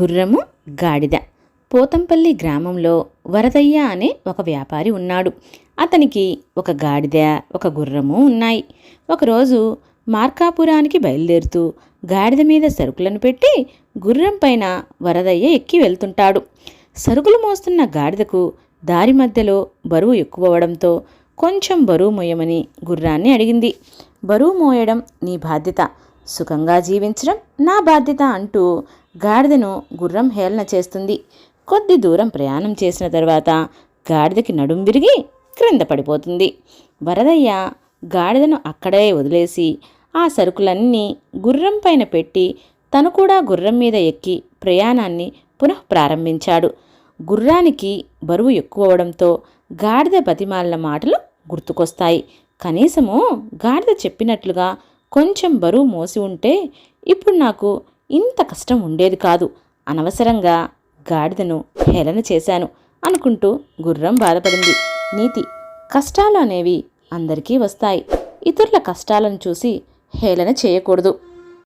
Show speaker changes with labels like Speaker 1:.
Speaker 1: గుర్రము గాడిద. పోతంపల్లి గ్రామంలో వరదయ్య అనే ఒక వ్యాపారి ఉన్నాడు. అతనికి ఒక గాడిద ఒక గుర్రము ఉన్నాయి. ఒకరోజు మార్కాపురానికి బయలుదేరుతూ గాడిద మీద సరుకులను పెట్టి గుర్రం పైన వరదయ్య ఎక్కి వెళ్తుంటాడు. సరుకులు మోస్తున్న గాడిదకు దారి మధ్యలో బరువు ఎక్కువవడంతో కొంచెం బరువు మోయమని గుర్రాన్ని అడిగింది. బరువు మోయడం నీ బాధ్యత. సుఖంగా జీవించడం నా బాధ్యత అంటూ గాడిదను గుర్రం హేళన చేస్తుంది. కొద్ది దూరం ప్రయాణం చేసిన తర్వాత గాడిదకి నడుం విరిగి క్రింద పడిపోతుంది. వరదయ్య గాడిదను అక్కడే వదిలేసి ఆ సరుకులన్నీ గుర్రం పైన పెట్టి తను కూడా గుర్రం మీద ఎక్కి ప్రయాణాన్ని పునః ప్రారంభించాడు. గుర్రానికి బరువు ఎక్కువ అవడంతో గాడిద బతిమాలిన మాటలు గుర్తుకొస్తాయి. కనీసము గాడిద చెప్పినట్లుగా కొంచెం బరువు మోసి ఉంటే ఇప్పుడు నాకు ఇంత కష్టం ఉండేది కాదు. అనవసరంగా గాడిదను హేళన చేశాను అనుకుంటూ గుర్రం బాధపడింది. నీతి కష్టాలు అనేవి అందరికీ వస్తాయి. ఇతరుల కష్టాలను చూసి హేళన చేయకూడదు.